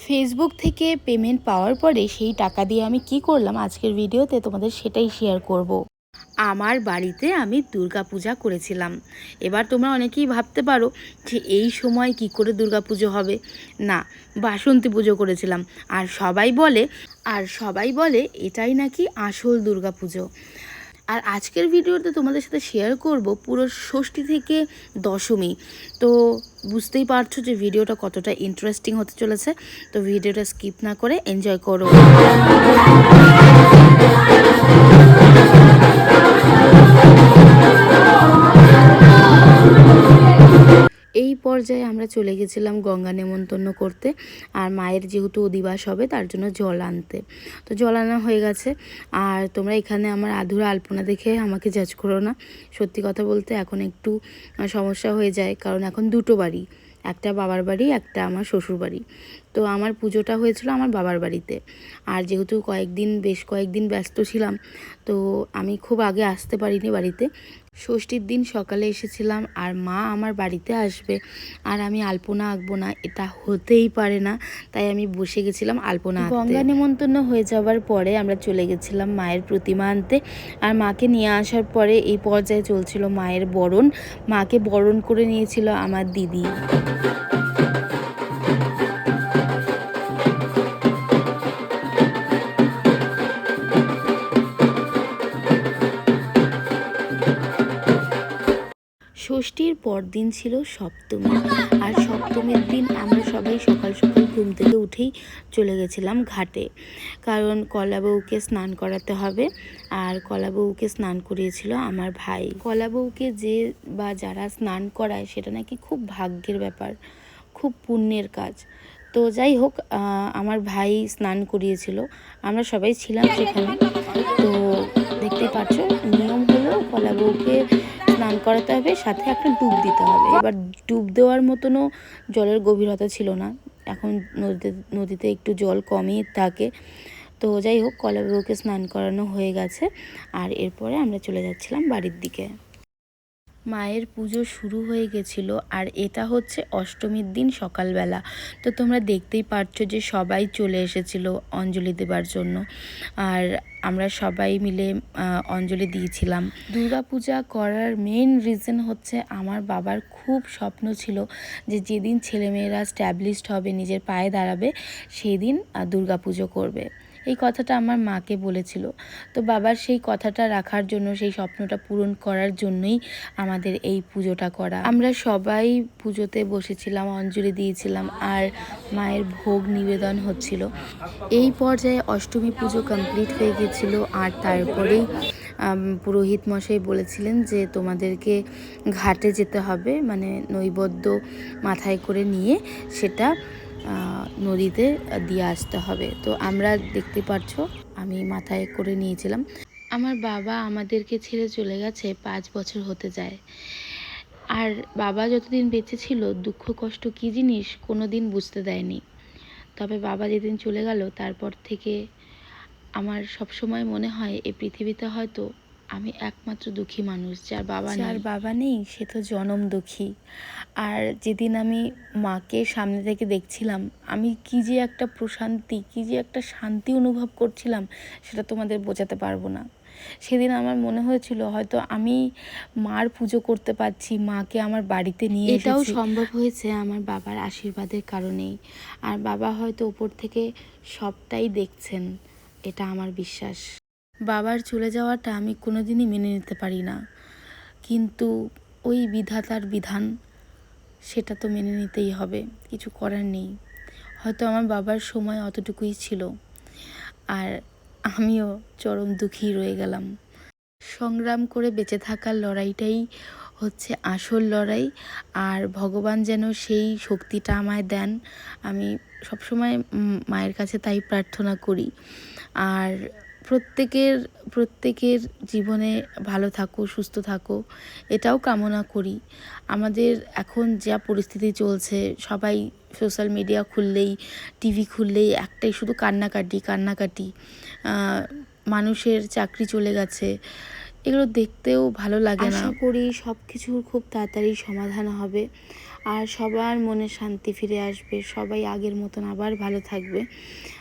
Facebook থেকে payment পাওয়ার পরে সেই টাকা দিয়ে আমি কি করলাম আজকের ভিডিওতে তোমাদের সেটাই শেয়ার করব। আমার বাড়িতে আমি দুর্গা পূজা করেছিলাম। এবার তোমরা অনেকেই ভাবতে পারো যে এই সময় কি করে দুর্গা পুজো হবে। না, বাসন্তী পুজো করেছিলাম। আর সবাই বলে, আর সবাই বলে এটাই নাকি আসল দুর্গা পুজো আর আজকের ভিডিওতে তোমাদের সাথে শেয়ার করব পুরো ষষ্ঠী থেকে দশমী। তো বুঝতেই পারছ যে ভিডিওটা কতটা ইন্টারেস্টিং হতে চলেছে। তো ভিডিওটা স্কিপ না করে এনজয় করো। পর্যায়ে আমরা চলে গেছিলাম গঙ্গা নেমন্তন্ন করতে। আর মায়ের যেহেতু অধিবাস হবে, তার জন্য জল আনতে। তো জল আনা হয়ে গেছে। আর তোমরা এখানে আমার আধুরা আলপনা দেখে আমাকে জাজ করো না। সত্যি কথা বলতে এখন একটু সমস্যা হয়ে যায়। কারণ এখন দুটো বাড়ি, একটা বাবার বাড়ি, একটা আমার শ্বশুর বাড়ি তো আমার পুজোটা হয়েছিল আমার বাবার বাড়িতে। আর যেহেতু কয়েকদিন, বেশ কয়েকদিন ব্যস্ত ছিলাম, তো আমি খুব আগে আসতে পারিনি বাড়িতে। ষষ্ঠীর দিন সকালে এসেছিলাম আর মা আমার বাড়িতে আসবে আর আমি আলপনা আঁকবো না, এটা হতেই পারে না। তাই আমি বসে গেছিলাম আলপনা গঙ্গা নিমন্ত্রণ হয়ে যাওয়ার পরে আমরা চলে গেছিলাম মায়ের প্রতিমা আনতে আর মাকে নিয়ে আসার পরে এই পর্যায়ে চলছিল মায়ের বরণ। মাকে বরণ করে নিয়েছিল আমার দিদি। ষষ্ঠীর পরদিন ছিল সপ্তমী। আর সপ্তমীর দিন আমরা সবাই সকাল সকাল ঘুম থেকে উঠেই চলে গেছিলাম ঘাটে। কারণ কলা বউকে স্নান করাতে হবে। আর কলা বউকে স্নান করিয়েছিল আমার ভাই। কলা বউকে যে বা যারা স্নান করায়, সেটা নাকি খুব ভাগ্যের ব্যাপার, খুব পুণ্যের কাজ। তো যাই হোক আমার ভাই স্নান করিয়েছিল। আমরা সবাই ছিলাম সেখানে। তো দেখতেই পাচ্ছ, নিয়ম হলো কলা বউকে স্নান করাতে হবে, সাথে একটা ডুব দিতে হবে। এবার ডুব দেওয়ার মতনও জলের গভীরতা ছিল না। এখন নদীতে নদীতে একটু জল কমই থাকে। তো যাই হোক কলা বউকে স্নান করানো হয়ে গেছে। আর এরপরে আমরা চলে যাচ্ছিলাম বাড়ির দিকে। মায়ের পুজো শুরু হয়ে গেছিল আর এটা হচ্ছে অষ্টমীর দিন সকালবেলা। তো তোমরা দেখতেই পারছ যে সবাই চলে এসেছিল অঞ্জলি দেবার জন্য। আর আমরা সবাই মিলে অঞ্জলি দিয়েছিলাম। পূজা করার মেন রিজন হচ্ছে আমার বাবার খুব স্বপ্ন ছিল যে যেদিন ছেলেমেয়েরা স্ট্যাবলিশড হবে, নিজের পায়ে দাঁড়াবে সেই দিন পুজো করবে। এই কথাটা আমার মাকে বলেছিল। তো বাবার সেই কথাটা রাখার জন্য, সেই স্বপ্নটা পূরণ করার জন্যই আমাদের এই পুজোটা করা। আমরা সবাই পুজোতে বসেছিলাম, অঞ্জলি দিয়েছিলাম আর মায়ের ভোগ নিবেদন হচ্ছিল। এই পর্যায়ে অষ্টমী পুজো কমপ্লিট হয়ে গেছিল আর তারপরেই পুরোহিত মশাই বলেছিলেন যে তোমাদেরকে ঘাটে যেতে হবে মানে নৈবদ্য মাথায় করে নিয়ে সেটা নদীতে দিয়ে আসতে হবে। তো আমরা দেখতে পাচ্ছ আমি মাথায় করে নিয়েছিলাম। আমার বাবা আমাদেরকে ছেড়ে চলে গেছে পাঁচ বছর হতে যায়। আর বাবা যতদিন বেঁচে ছিল, দুঃখ, কষ্ট কী জিনিস কোনো দিন বুঝতে দেয়নি। তবে বাবা যেদিন চলে গেল, তারপর থেকে আমার সবসময় মনে হয় এই পৃথিবীতে হয়তো আমি একমাত্র দুঃখী মানুষ যার বাবা যার বাবা নেই সে তো জনম দুঃখী। আর যেদিন আমি মাকে সামনে থেকে দেখছিলাম আমি কি যে একটা প্রশান্তি কি যে একটা শান্তি অনুভব করছিলাম সেটা তোমাদের বোঝাতে পারব না। সেদিন আমার মনে হয়েছিল হয়তো আমি মার পুজো করতে পারছি মাকে আমার বাড়িতে নিয়ে এটাও সম্ভব হয়েছে আমার বাবার আশীর্বাদের কারণেই। আর বাবা হয়তো ওপর থেকে সবটাই দেখছেন এটা আমার বিশ্বাস। বাবার চলে যাওয়াটা আমি কোনোদিনই মেনে নিতে পারি না। কিন্তু ওই বিধাতার বিধান, সেটা তো মেনে নিতেই হবে, কিছু করার নেই। হয়তো আমার বাবার সময় অতটুকুই ছিল, আর আমিও চরম দুঃখী রয়ে গেলাম। সংগ্রাম করে বেঁচে থাকার লড়াইটাই হচ্ছে আসল লড়াই, আর ভগবান যেন সেই শক্তিটা আমায় দেন, আমি সবসময় মায়ের কাছে তাই প্রার্থনা করি। আর প্রত্যেকের প্রত্যেকের জীবনে ভালো থাকো, সুস্থ থাকো, এটাও কামনা করি। আমাদের এখন যা পরিস্থিতি চলছে, সবাই সোশ্যাল মিডিয়া খুললেই টিভি খুললেই একটাই শুধু কান্নাকাটি কান্নাকাটি। মানুষের চাকরি চলে গেছে এগুলো দেখতেও ভালো লাগে না। আশা করি সব কিছুর খুব তাড়াতাড়ি সমাধান হবে। আর সবার মনে শান্তি ফিরে আসবে। সবাই আগের মতন আবার ভালো থাকবে।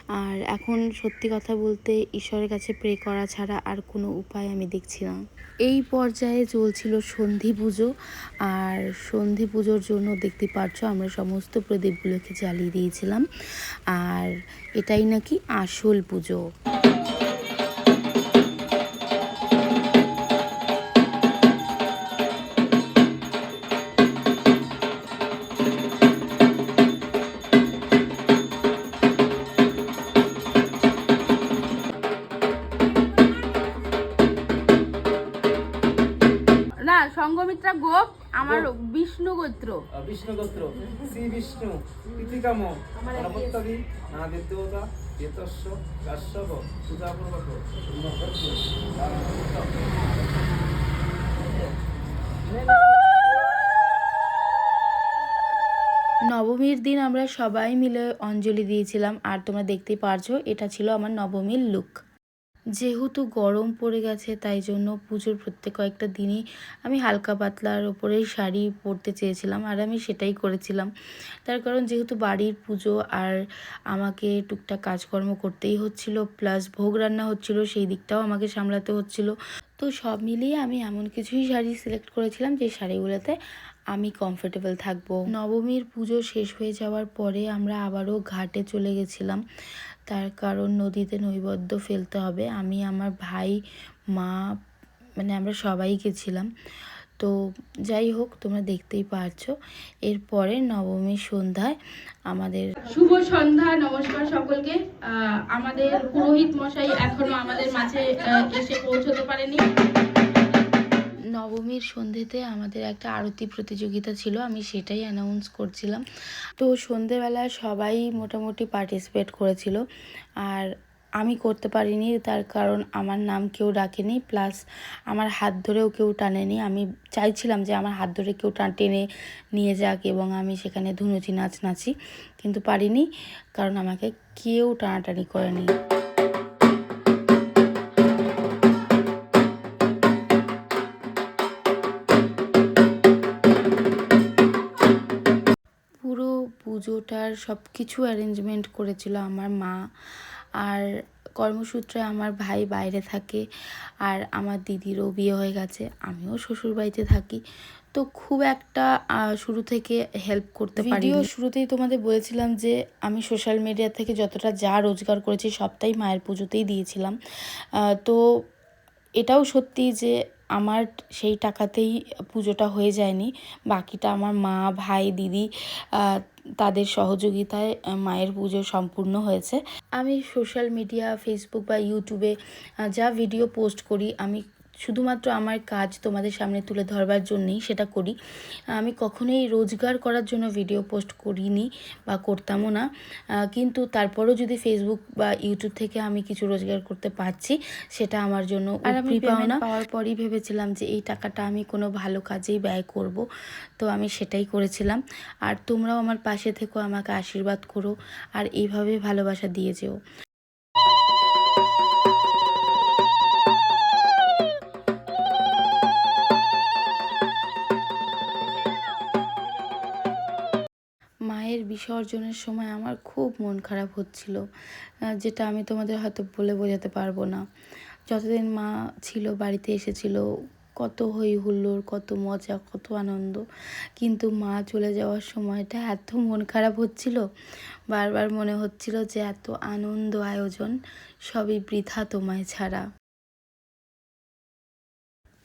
আর এখন সত্যি কথা বলতে ঈশ্বরের কাছে প্রে করা ছাড়া আর কোনো উপায় আমি দেখছি না। এই পর্যায়ে চলছিল সন্ধি পুজো। আর সন্ধি পুজোর জন্য দেখতে পাচ্ছ আমরা সমস্ত প্রদীপগুলোকে জ্বালিয়ে দিয়েছিলাম। আর এটাই নাকি আসল পুজো। সঙ্গমিত্রা গোপ আমার বিষ্ণু গোত্র বিষ্ণু গোত্র শ্রী বিষ্ণু প্রীতিকাম গণপত্যাদি নানাদের দেবতা চেতস্য কাশ্যপ সুধাপূর্বক নবমীর দিন আমরা সবাই মিলে অঞ্জলি দিয়েছিলাম আর তোমরা দেখতেই পারছ এটা ছিল আমার নবমীর লুক। যেহেতু গরম পড়ে গেছে, তাই জন্য পুজোর প্রত্যেক কয়েকটা দিনই আমি হালকা পাতলার ওপরেই শাড়ি পরতে চেয়েছিলাম আর আমি সেটাই করেছিলাম। তার কারণ যেহেতু বাড়ির পুজো আর আমাকে টুকটাক কাজকর্ম করতেই হচ্ছিল প্লাস ভোগ রান্না হচ্ছিল, সেই দিকটাও আমাকে সামলাতে হচ্ছিল। তো সব মিলিয়ে আমি এমন কিছুই শাড়ি সিলেক্ট করেছিলাম যে শাড়িগুলোতে আমি কমফোর্টেবল থাকব। নবমীর পুজো শেষ হয়ে যাওয়ার পরে আমরা আবারও ঘাটে চলে গেছিলাম। তার কারণ নদীতে নৈবদ্য ফেলতে হবে। আমি, আমার ভাই, মা মানে আমরা সবাই গেছিলাম। তো যাই হোক, তোমরা দেখতেই পারছ। এরপরে নবমীর সন্ধ্যায় আমাদের শুভ সন্ধ্যা, নমস্কার সকলকে। আমাদের পুরোহিত মশাই এখনও আমাদের মাঝে এসে পৌঁছতে পারেনি। নবমীর সন্ধ্যেতে আমাদের একটা আরতি প্রতিযোগিতা ছিল, আমি সেটাই অ্যানাউন্স করছিলাম। তো সন্ধেবেলা সবাই মোটামুটি পার্টিসিপেট করেছিল। আর আমি করতে পারিনি, তার কারণ আমার নাম কেউ ডাকেনি প্লাস আমার হাত ধরেও কেউ টানেনি। আমি চাইছিলাম যে আমার হাত ধরে কেউ টান টেনে নিয়ে যাক এবং আমি সেখানে ধুনুচি নাচ নাচি, কিন্তু পারিনি, কারণ আমাকে কেউ টানাটানি করেনি। পুজোটার সব কিছু অ্যারেঞ্জমেন্ট করেছিল আমার মা। আর কর্মসূত্রে আমার ভাই বাইরে থাকে আর আমার দিদিরও বিয়ে হয়ে গেছে আমিও শ্বশুর বাড়িতে থাকি। তো খুব একটা শুরু থেকে হেল্প করতে পারি শুরুতেই তোমাদের বলেছিলাম যে আমি সোশ্যাল মিডিয়া থেকে যতটা যা রোজগার করেছি সবটাই মায়ের পুজোতেই দিয়েছিলাম। তো এটাও সত্যি যে আমার সেই টাকাতেই পুজোটা হয়ে যায়নি। বাকিটা আমার মা, ভাই, দিদি তাদের সহযোগিতায় মায়ের পুজো সম্পূর্ণ হয়েছে। আমি সোশ্যাল মিডিয়া ফেসবুক বা ইউটিউবে যা ভিডিও পোস্ট করি, আমি শুধুমাত্র আমার কাজ তোমাদের সামনে তুলে ধরবার জন্যেই সেটা করি। আমি কখনোই রোজগার করার জন্য ভিডিও পোস্ট করিনি বা করতামও না। কিন্তু তারপরও যদি ফেসবুক বা ইউটিউব থেকে আমি কিছু রোজগার করতে পারছি সেটা আমার জন্য পাওনা। পাওয়ার পরই ভেবেছিলাম যে এই টাকাটা আমি কোনো ভালো কাজেই ব্যয় করব। তো আমি সেটাই করেছিলাম। আর তোমরাও আমার পাশে থেকো আমাকে আশীর্বাদ করো আর এইভাবে ভালোবাসা দিয়ে যেও। মায়ের বিসর্জনের সময় আমার খুব মন খারাপ হচ্ছিল যেটা আমি তোমাদের হয়তো বলে বোঝাতে পারব না। যতদিন মা ছিল, বাড়িতে এসেছিল, কত হই হুল্লোড়, কত মজা, কত আনন্দ, কিন্তু মা চলে যাওয়ার সময়টা এত মন খারাপ হচ্ছিল, বারবার মনে হচ্ছিল যে এত আনন্দ আয়োজন সবই বৃথা তোমায় ছাড়া।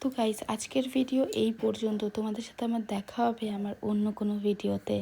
তো গাইজ আজকের ভিডিও এই পর্যন্ত। তোমাদের সাথে আমার দেখা হবে আমার অন্য কোনো ভিডিওতে